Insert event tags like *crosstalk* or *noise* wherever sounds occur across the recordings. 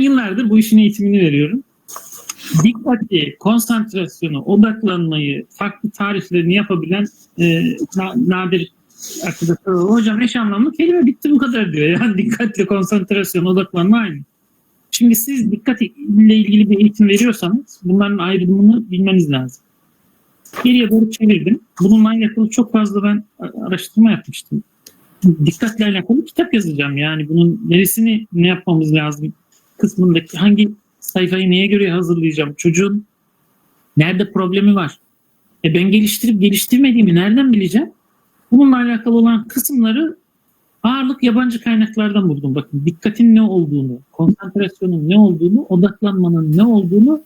yıllardır bu işin eğitimini veriyorum. Dikkati, konsantrasyonu, odaklanmayı, farklı tariflerini yapabilen e, na- nadir arkadaşlar. Hocam eş anlamlı kelime bitti bu kadar diyor. *laughs* Yani dikkatle konsantrasyon, odaklanma aynı. Şimdi siz dikkat ile ilgili bir eğitim veriyorsanız bunların ayrımını bilmeniz lazım. Geriye doğru çevirdim. Bununla alakalı çok fazla ben araştırma yapmıştım. Dikkatle alakalı kitap yazacağım. Yani bunun neresini ne yapmamız lazım kısmındaki hangi sayfayı neye göre hazırlayacağım? Çocuğun nerede problemi var? E ben geliştirip geliştirmediğimi nereden bileceğim? Bununla alakalı olan kısımları ağırlık yabancı kaynaklardan buldum. Bakın dikkatin ne olduğunu, konsantrasyonun ne olduğunu, odaklanmanın ne olduğunu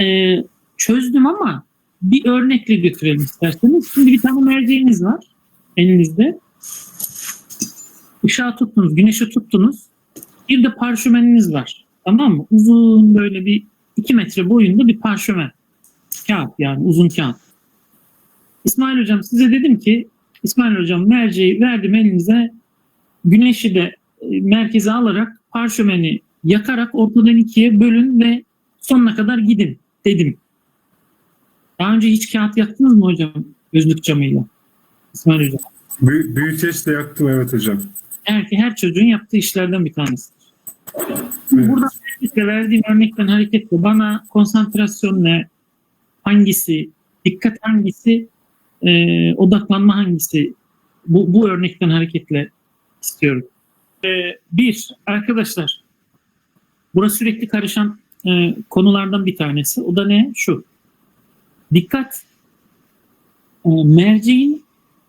e, çözdüm ama bir örnekle götürelim isterseniz. Şimdi bir tane merceğiniz var elinizde. Işığa tuttunuz, güneşe tuttunuz. Bir de parşömeniniz var. Tamam mı? Uzun böyle bir 2 metre boyunda bir parşömen. Kağıt yani uzun kağıt. İsmail Hocam size dedim ki İsmail Hocam merceği verdim elinize. Güneşi de e, merkeze alarak parşömeni yakarak ortadan ikiye bölün ve sonuna kadar gidin dedim. Daha önce hiç kağıt yaktınız mı hocam gözlük camıyla? İsmail Hocam. Büy- büyüteçle yaktım evet hocam. Her, her çocuğun yaptığı işlerden bir tanesi. Burada özellikle verdiğim örnekten hareketle bana konsantrasyon ne, hangisi, dikkat hangisi, e, odaklanma hangisi bu, bu örnekten hareketle istiyorum. E, bir, arkadaşlar burası sürekli karışan e, konulardan bir tanesi. O da ne? Şu. Dikkat e, merceğin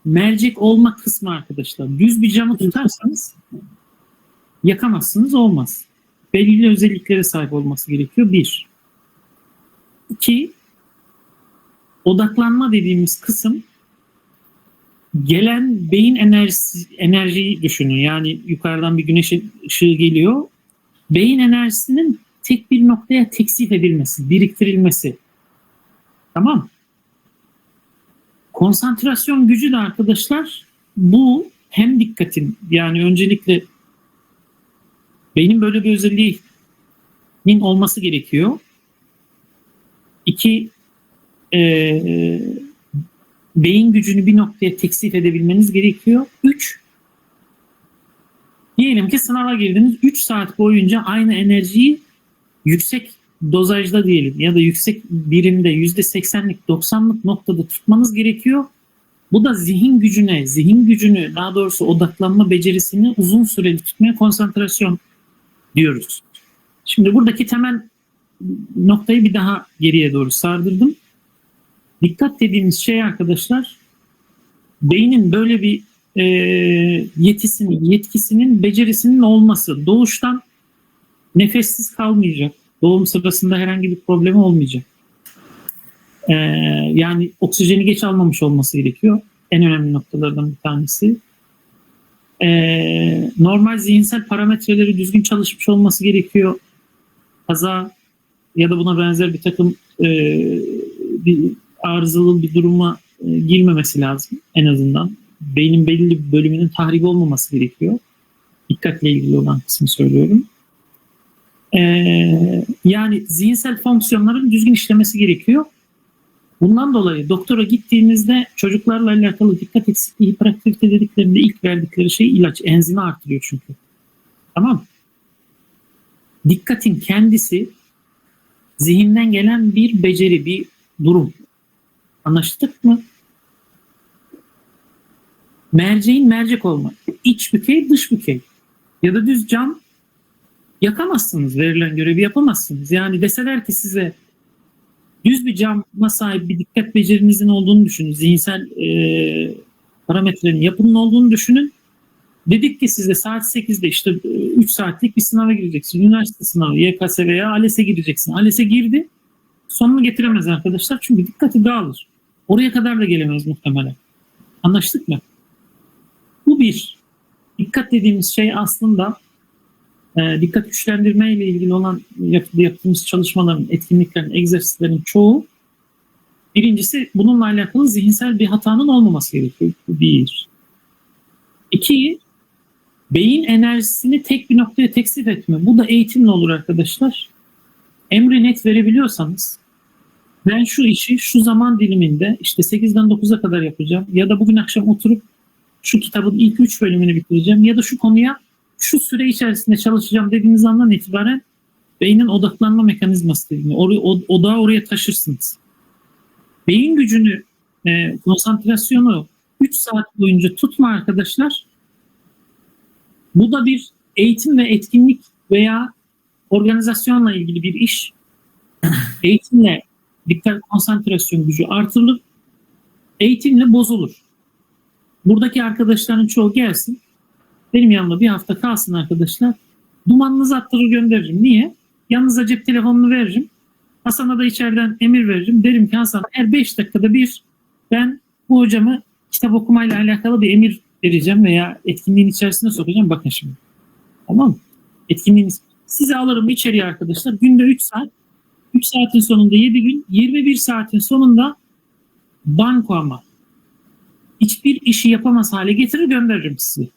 mercek olma kısmı arkadaşlar. Düz bir camı tutarsanız yakamazsınız olmaz. Belirli özelliklere sahip olması gerekiyor. Bir. İki. Odaklanma dediğimiz kısım gelen beyin enerjisi, enerjiyi düşünün. Yani yukarıdan bir güneş ışığı geliyor. Beyin enerjisinin tek bir noktaya teksif edilmesi, biriktirilmesi. Tamam. Konsantrasyon gücü de arkadaşlar bu hem dikkatin yani öncelikle beynin böyle bir özelliğinin olması gerekiyor. İki, e, beyin gücünü bir noktaya teksif edebilmeniz gerekiyor. Üç, diyelim ki sınava girdiniz. Üç saat boyunca aynı enerjiyi yüksek dozajda diyelim ya da yüksek birimde yüzde seksenlik, doksanlık noktada tutmanız gerekiyor. Bu da zihin gücüne, zihin gücünü daha doğrusu odaklanma becerisini uzun süreli tutmaya konsantrasyon diyoruz. Şimdi buradaki temel noktayı bir daha geriye doğru sardırdım. Dikkat dediğimiz şey arkadaşlar beynin böyle bir e, yetisinin, yetkisinin, becerisinin olması. Doğuştan nefessiz kalmayacak. Doğum sırasında herhangi bir problemi olmayacak. Ee, yani oksijeni geç almamış olması gerekiyor. En önemli noktalardan bir tanesi. Ee, normal zihinsel parametreleri düzgün çalışmış olması gerekiyor. Kaza ya da buna benzer bir takım e, bir arızalı bir duruma e, girmemesi lazım en azından. Beynin belli bir bölümünün tahribi olmaması gerekiyor. Dikkatle ilgili olan kısmı söylüyorum. Ee, yani zihinsel fonksiyonların düzgün işlemesi gerekiyor. Bundan dolayı doktora gittiğimizde çocuklarla alakalı dikkat eksikliği, hiperaktivite dediklerinde ilk verdikleri şey ilaç. Enzimi artırıyor çünkü. Tamam Dikkatin kendisi zihinden gelen bir beceri, bir durum. Anlaştık mı? Merceğin mercek olma. İç bükey, dış bükey. Ya da düz cam yakamazsınız. Verilen görevi yapamazsınız. Yani deseler ki size düz bir cama sahip bir dikkat becerinizin olduğunu düşünün. Zihinsel e, parametrenin yapının olduğunu düşünün. Dedik ki size saat 8'de işte 3 saatlik bir sınava gireceksin. Üniversite sınavı, YKS veya ALES'e gireceksin. ALES'e girdi. Sonunu getiremez arkadaşlar. Çünkü dikkati dağılır. Oraya kadar da gelemez muhtemelen. Anlaştık mı? Bu bir. Dikkat dediğimiz şey aslında e, dikkat güçlendirme ile ilgili olan yap- yaptığımız çalışmaların, etkinliklerin, egzersizlerin çoğu birincisi bununla alakalı zihinsel bir hatanın olmaması gerekiyor. Bu bir. İki, beyin enerjisini tek bir noktaya teksif etme. Bu da eğitimle olur arkadaşlar. Emri net verebiliyorsanız ben şu işi şu zaman diliminde işte 8'den 9'a kadar yapacağım ya da bugün akşam oturup şu kitabın ilk 3 bölümünü bitireceğim ya da şu konuya şu süre içerisinde çalışacağım dediğiniz andan itibaren beynin odaklanma mekanizması dediğini or- odağı oraya taşırsınız. Beyin gücünü, e, konsantrasyonu 3 saat boyunca tutma arkadaşlar. Bu da bir eğitim ve etkinlik veya organizasyonla ilgili bir iş. *clears throat* Eğitimle dikkat konsantrasyon gücü artırılır. Eğitimle bozulur. Buradaki arkadaşların çoğu gelsin. Benim yanımda bir hafta kalsın arkadaşlar. Dumanınızı attırır gönderirim. Niye? Yanınıza cep telefonunu veririm. Hasan'a da içeriden emir veririm. Derim ki Hasan her 5 dakikada bir ben bu hocamı kitap okumayla alakalı bir emir vereceğim veya etkinliğin içerisine sokacağım. Bakın şimdi. Tamam mı? Etkinliğin sizi alırım içeriye arkadaşlar. Günde 3 saat. 3 saatin sonunda 7 gün. 21 saatin sonunda banko ama. Hiçbir işi yapamaz hale getirir gönderirim sizi.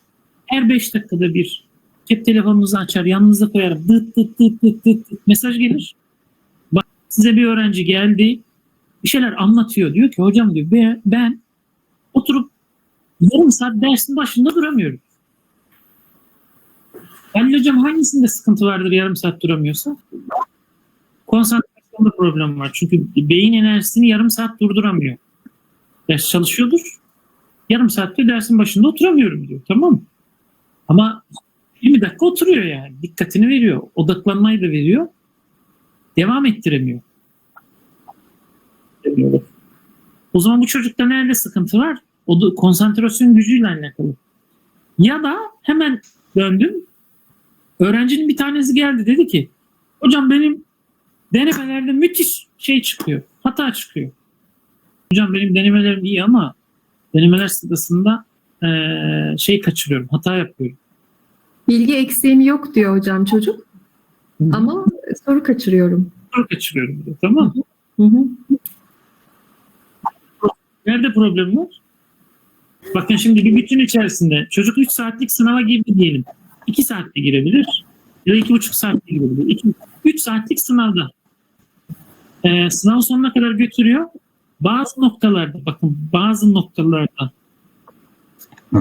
Her 5 dakikada bir cep telefonunuzu açar yanınıza koyarım. Dıt dıt dıt dıt dıt dıt mesaj gelir. Bak size bir öğrenci geldi. Bir şeyler anlatıyor. Diyor ki hocam diyor ben, ben oturup yarım saat dersin başında duramıyorum. Halil hocam hangisinde sıkıntı vardır yarım saat duramıyorsa? Konsantrasyonda problem var. Çünkü beyin enerjisini yarım saat durduramıyor. Ders çalışıyordur. Yarım saatte dersin başında oturamıyorum diyor. Tamam mı? Ama 20 dakika oturuyor yani. Dikkatini veriyor. Odaklanmayı da veriyor. Devam ettiremiyor. O zaman bu çocukta nerede sıkıntı var? O da konsantrasyon gücüyle alakalı. Ya da hemen döndüm. Öğrencinin bir tanesi geldi dedi ki hocam benim denemelerde müthiş şey çıkıyor. Hata çıkıyor. Hocam benim denemelerim iyi ama denemeler sırasında eee, şey kaçırıyorum. Hata yapıyorum. Bilgi eksiğim yok diyor hocam çocuk. Ama soru kaçırıyorum. Soru kaçırıyorum diyor. Tamam? Hı hı. Nerede problem var? Bakın şimdi bir bütün içerisinde çocuk 3 saatlik sınava girdi diyelim. 2 saatte girebilir. Ya da 2,5 saatte girebilir. 3 saatlik sınavda. Ee, sınav sonuna kadar götürüyor. Bazı noktalarda bakın bazı noktalarda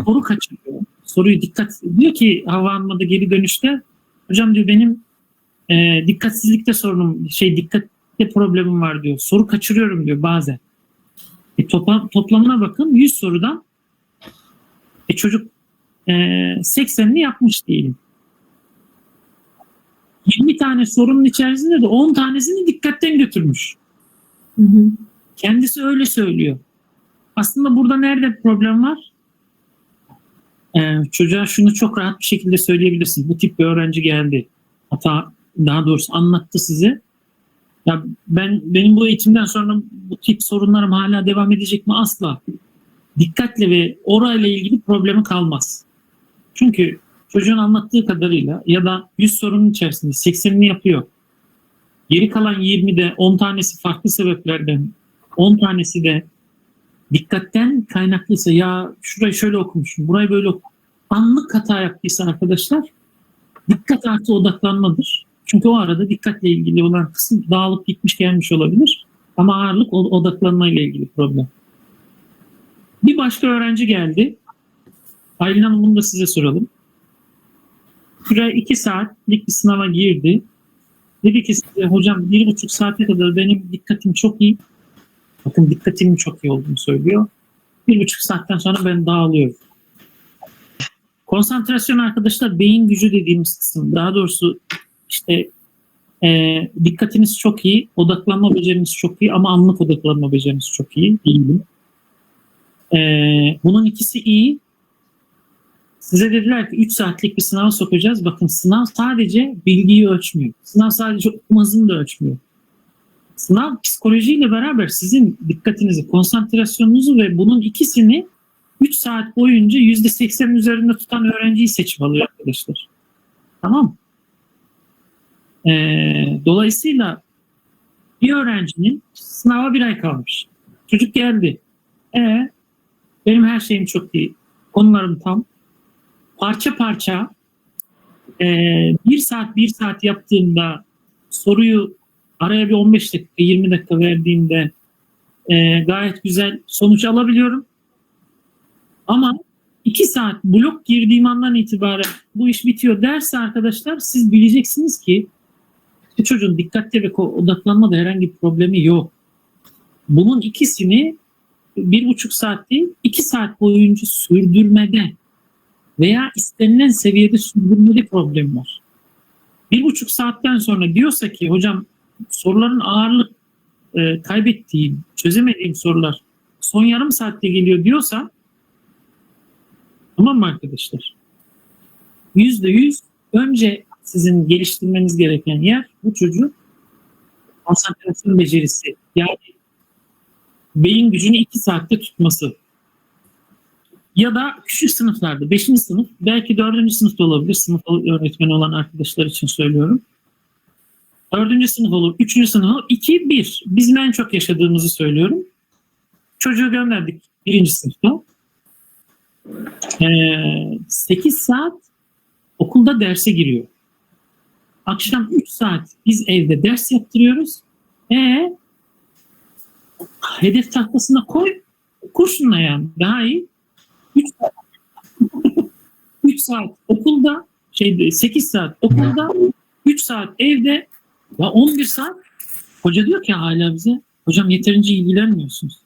soru kaçırıyor. Soruyu dikkat diyor ki hava almada geri dönüşte hocam diyor benim e, dikkatsizlikte sorunum şey dikkatte problemim var diyor. Soru kaçırıyorum diyor bazen. E, toplam, toplamına bakın 100 sorudan e, çocuk e, 80'ini yapmış diyelim. 20 tane sorunun içerisinde de 10 tanesini dikkatten götürmüş. Hı hı. Kendisi öyle söylüyor. Aslında burada nerede problem var? Ee, çocuğa şunu çok rahat bir şekilde söyleyebilirsin. Bu tip bir öğrenci geldi. Hata daha doğrusu anlattı size. Ya ben benim bu eğitimden sonra bu tip sorunlarım hala devam edecek mi? Asla. Dikkatle ve orayla ilgili problemi kalmaz. Çünkü çocuğun anlattığı kadarıyla ya da 100 sorunun içerisinde 80'ini yapıyor. Geri kalan 20'de 10 tanesi farklı sebeplerden 10 tanesi de dikkatten kaynaklıysa ya şurayı şöyle okumuşum, burayı böyle okum. Anlık hata yaptıysa arkadaşlar dikkat artı odaklanmadır. Çünkü o arada dikkatle ilgili olan kısım dağılıp gitmiş gelmiş olabilir. Ama ağırlık odaklanmayla ilgili problem. Bir başka öğrenci geldi. Aylin Hanım bunu da size soralım. Şuraya iki saatlik bir sınava girdi. Dedi ki size hocam bir buçuk saate kadar benim dikkatim çok iyi. Bakın dikkatimin çok iyi olduğunu söylüyor. Bir buçuk saatten sonra ben dağılıyorum. Konsantrasyon arkadaşlar beyin gücü dediğimiz kısım. Daha doğrusu işte e, dikkatiniz çok iyi, odaklanma beceriniz çok iyi ama anlık odaklanma beceriniz çok iyi. Değilim. E, bunun ikisi iyi. Size dediler ki 3 saatlik bir sınav sokacağız. Bakın sınav sadece bilgiyi ölçmüyor. Sınav sadece okuma hızını da ölçmüyor. Sınav psikolojiyle beraber sizin dikkatinizi, konsantrasyonunuzu ve bunun ikisini 3 saat boyunca %80'in üzerinde tutan öğrenciyi seçip alıyor arkadaşlar. Tamam? Ee, dolayısıyla bir öğrencinin sınava bir ay kalmış. Çocuk geldi. E benim her şeyim çok iyi. Konularım tam. parça parça e, bir saat bir saat yaptığımda soruyu araya bir 15 dakika 20 dakika verdiğimde e, gayet güzel sonuç alabiliyorum. Ama 2 saat blok girdiğim andan itibaren bu iş bitiyor derse arkadaşlar siz bileceksiniz ki bu çocuğun dikkatte ve odaklanmada herhangi bir problemi yok. Bunun ikisini bir buçuk saat değil iki saat boyunca sürdürmede veya istenilen seviyede sürdürmede problem var. Bir buçuk saatten sonra diyorsa ki hocam soruların ağırlık e, kaybettiğim, çözemediğim sorular son yarım saatte geliyor diyorsa tamam mı arkadaşlar? Yüzde yüz önce sizin geliştirmeniz gereken yer bu çocuk konsantrasyon becerisi. Yani beyin gücünü iki saatte tutması. Ya da küçük sınıflarda, beşinci sınıf, belki dördüncü sınıfta olabilir, sınıf öğretmeni olan arkadaşlar için söylüyorum. Dördüncü sınıf olur, üçüncü sınıf olur, iki, bir. Bizim en çok yaşadığımızı söylüyorum. Çocuğu gönderdik birinci sınıfta. Ee, 8 saat okulda derse giriyor. Akşam 3 saat biz evde ders yaptırıyoruz. E hedef tahtasına koy, kurşunla yani daha iyi. 3 saat, *laughs* 3 saat okulda, şeyde 8 saat okulda, 3 saat evde ve 11 saat hoca diyor ki hala bize hocam yeterince ilgilenmiyorsunuz.